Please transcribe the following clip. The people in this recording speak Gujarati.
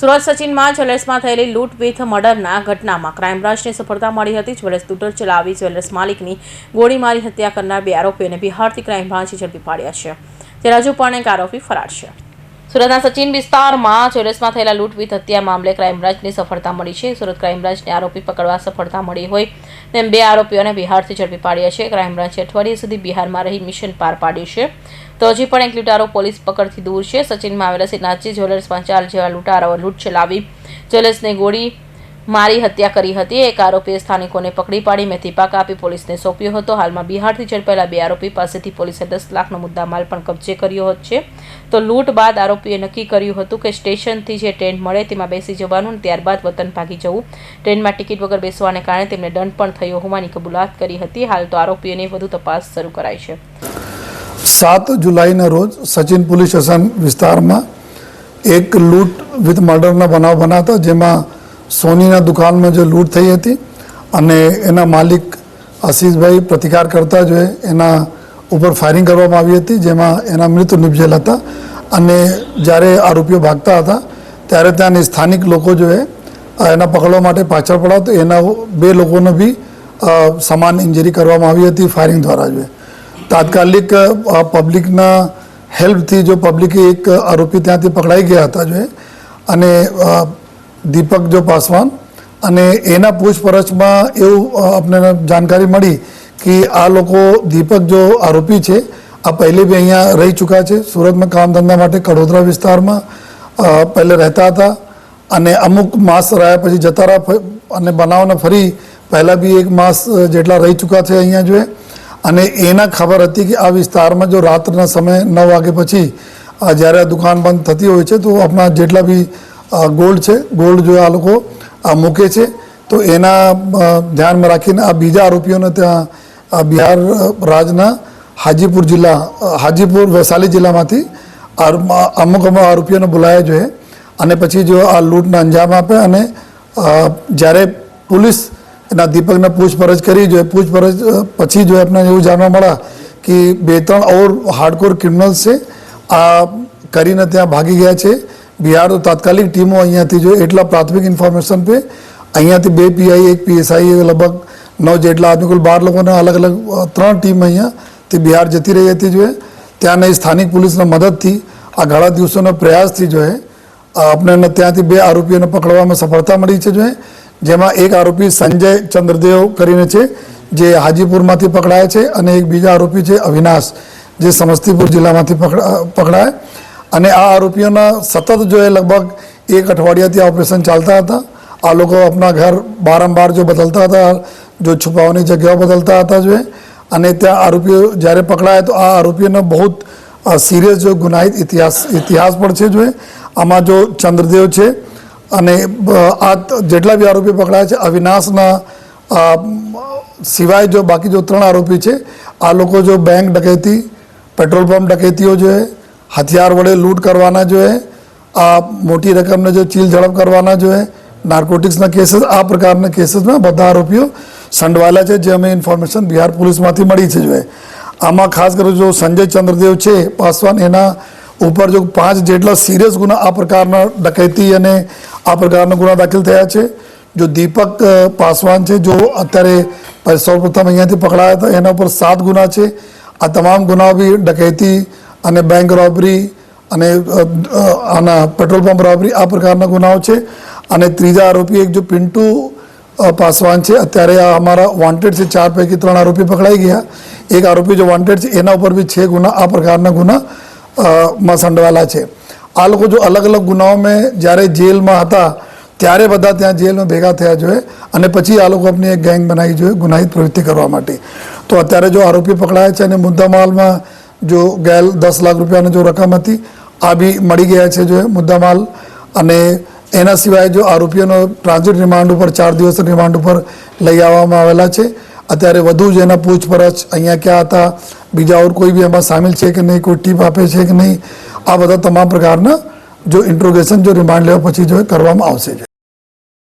સુરત સચિનમાં જ્વેલર્સમાં થયેલી લૂંટ વિથ મર્ડરના ઘટનામાં ક્રાઇમ બ્રાન્ચને સફળતા મળી હતી. જ્વેલર્સ તૂટર ચલાવી જ્વેલર્સ માલિકની ગોળી મારી હત્યા કરનાર બે આરોપીઓને બિહારથી ક્રાઇમ બ્રાન્ચે ઝડપી પાડ્યા છે. ત્યારે હજુ પણ એક આરોપી ફરાર છે. સુરતના સચિન વિસ્તારમાં જ્વેલર્સમાં થયેલા લૂંટ વિથ હત્યા મામલે ક્રાઇમ બ્રાન્ચની સફળતા મળી છે. સુરત ક્રાઇમબ્રાન્ચને આરોપી પકડવા સફળતા મળી હોય તેમ બે આરોપીઓને બિહારથી ઝડપી પાડ્યા છે. ક્રાઇમ બ્રાન્ચે અઠવાડિયા સુધી બિહારમાં રહી મિશન પાર પાડ્યું છે. તો હજી પણ એક લૂંટારો પોલીસ પકડથી દૂર છે. સચિનમાં આવેલા સિનાચી જ્વેલર્સમાં ચાર જેવા લૂંટારાઓ લૂંટ ચલાવી જ્વેલર્સને ગોળી મારી હત્યા કરી હતી. એક આરોપીએ સ્થાનિકોને પકડી પાડી મેથીપાક આપી પોલીસને સોંપ્યો હતો. હાલમાં બિહારથી ઝડપાયેલા બે આરોપી પાસેથી પોલીસે દસ લાખનો મુદ્દામાલ પણ કબજે કર્યો છે. તો લૂંટ બાદ આરોપીએ નક્કી કર્યું હતું કે સ્ટેશનથી જે ટ્રેન મળે તેમાં બેસી જવાનું અને ત્યારબાદ વતન ભાગી જવું. ટ્રેનમાં ટિકિટ વગર બેસવાને કારણે તેમને દંડ પણ થયો હોવાની કબૂલાત કરી હતી. હાલ તો આરોપીઓની વધુ તપાસ શરૂ કરાઈ છે. સાત જુલાઈના રોજ સચિન પોલીસ સ્ટેશન વિસ્તારમાં એક લૂંટ વિથ મર્ડરના બનાવ બનાવતા, જેમાં સોનીના દુકાનમાં જે લૂંટ થઈ હતી અને એના માલિક આશીષભાઈ પ્રતિકાર કરતા જો એના ઉપર ફાયરિંગ કરવામાં આવી હતી, જેમાં એના મૃત્યુ નિપજેલ હતા. અને જ્યારે આરોપીઓ ભાગતા હતા, ત્યારે ત્યાંની સ્થાનિક લોકો જોએ એના પકડવા માટે પાછળ પડાવ તો એના બે લોકોને બી સમાન ઇન્જરી કરવામાં આવી હતી ફાયરિંગ દ્વારા જોઈએ તાત્કાલિક પબ્લિકના હેલ્પથી જો પબ્લિકે એક આરોપી ત્યાંથી પકડાઈ ગયા હતા જોઈએ અને દીપક જો પાસવાન અને એના પૂછપરછમાં એવું આપણને જાણકારી મળી કે આ લોકો દીપક જો આરોપી છે, આ પહેલે બી અહીંયા રહી ચૂક્યા છે. સુરતમાં કામ ધંધા માટે કડોદરા વિસ્તારમાં પહેલે રહેતા હતા અને અમુક માસ રહ્યા પછી જતા રહ્યા અને બનાવને ફરી પહેલાં બી એક માસ જેટલા રહી ચૂક્યા છે અહીંયા જોઈએ અને એના ખબર હતી કે આ વિસ્તારમાં જો રાત્રના સમય નવ વાગે પછી જ્યારે આ દુકાન બંધ થતી હોય છે, તો આપણા જેટલા બી ગોલ્ડ છે. ગોલ્ડ જો આ લોકો મૂકે છે, તો એના ધ્યાનમાં રાખીને આ બીજા આરોપીઓને ત્યાં બિહાર રાજના હાજીપુર જિલ્લા હાજીપુર વૈશાલી જિલ્લામાંથી અમુક અમુક આરોપીઓને બોલાયા જોઈએ અને પછી જો આ લૂંટને અંજામ આપે અને જ્યારે પોલીસ એના દીપકને પૂછપરછ કરી જોઈએ પૂછપરછ પછી જો આપણે એવું જાણવા મળ્યા કે બે ત્રણ ઓર હાર્ડકોર ક્રિમિનલ્સ છે, આ કરીને ત્યાં ભાગી ગયા છે. બિહાર તો તાત્કાલિક ટીમો અહીંયાથી જો એટલા પ્રાથમિક ઇન્ફોર્મેશન પે અહીંયાથી બે પીઆઈ, એક પીએસઆઈ લગભગ નવ જેટલા આદમી કુલ બાર લોકોને અલગ અલગ ત્રણ ટીમ અહીંયાથી બિહાર જતી રહી હતી જોઈએ. ત્યાંની સ્થાનિક પોલીસના મદદથી આ ઘણા દિવસોના પ્રયાસથી જો આપણે ત્યાંથી બે આરોપીઓને પકડવામાં સફળતા મળી છે જો જેમાં એક આરોપી સંજય ચંદ્રદેવ કરીને છે, જે હાજીપુરમાંથી પકડાયા છે, અને એક બીજા આરોપી છે અવિનાશ, જે સમસ્તીપુર જિલ્લામાંથી પકડા પકડાયા. અને આ આરોપીઓના સતત જો એ લગભગ એક અઠવાડિયાથી આ ઓપરેશન ચાલતા હતા, આ લોકો આપણા ઘર બારંબાર જો બદલતા હતા, જો છુપાવવાની જગ્યાઓ બદલતા હતા જો અને ત્યાં આરોપીઓ જ્યારે પકડાયા તો આ આરોપીઓને બહુ સિરિયસ જો ગુનાહિત ઇતિહાસ ઇતિહાસ પણ છે જો આમાં જો ચંદ્રદેવ છે, અને આ જેટલા બી આરોપી પકડાયા છે, અવિનાશના સિવાય જો બાકી જો ત્રણ આરોપી છે, આ લોકો જો બેંક ડકેતી, પેટ્રોલ પંપ ડકેતીઓ જો એ હથિયાર વડે લૂંટ કરવાના જોઈએ આ મોટી રકમને જો ચીલ ઝડપ કરવાના જોઈએ નાર્કોટિક્સના કેસીસ આ પ્રકારના કેસીસમાં બધા આરોપીઓ સંડવાયેલા છે, જે અમે ઇન્ફોર્મેશન બિહાર પોલીસમાંથી મળી છે જોઈએ આમાં ખાસ કરીને જો સંજય ચંદ્રદેવ છે, પાસવાન, એના ઉપર જો પાંચ જેટલા સિરિયસ ગુના આ પ્રકારના ડકૈતી અને આ પ્રકારના ગુના દાખલ થયા છે. જો દીપક પાસવાન છે, જો અત્યારે સૌ સૌપ્રથમ અહીંયાથી પકડાયા હતા, એના ઉપર સાત ગુના છે. આ તમામ ગુનાઓ બી ડકૈતી અને બેંક રોબરી અને આના પેટ્રોલ પંપ રોબરી આ પ્રકારના ગુનાઓ છે. અને ત્રીજા આરોપી એક જો પિન્ટુ પાસવાન છે, અત્યારે આ અમારા વોન્ટેડ છે, ચાર પૈકી ત્રણ આરોપી પકડાઈ ગયા. એક આરોપી જો વોન્ટેડ છે, એના ઉપર બી છે ગુના, આ પ્રકારના ગુના માં સંડવાયેલા છે. આ લોકો જો અલગ અલગ ગુનાઓમાં જ્યારે જેલમાં હતા, ત્યારે બધા ત્યાં જેલમાં ભેગા થયા જોઈએ અને પછી આ લોકો આપની એક ગેંગ બનાવી જોઈએ ગુનાહિત પ્રવૃત્તિ કરવા માટે. તો અત્યારે જો આરોપી પકડાયા છે અને મુદ્દામાલમાં જો ગયેલ દસ લાખ રૂપિયાની જો રકમ હતી, આ બી મળી ગયા છે જો મુદ્દામાલ. અને એના સિવાય જો આરોપીઓનો ટ્રાન્ઝિટ રિમાન્ડ ઉપર, ચાર દિવસ રિમાન્ડ ઉપર લઈ આવવામાં આવેલા છે. અત્યારે વધુ જ એના પૂછપરછ અહીંયા ક્યાં હતા, બીજા ઓર કોઈ બી એમાં સામેલ છે કે નહીં, કોઈ ટીપ આપે છે કે નહીં, આ બધા તમામ પ્રકારના જો ઇન્ટ્રોગેશન જો રિમાન્ડ લેવા પછી જો કરવામાં આવશે.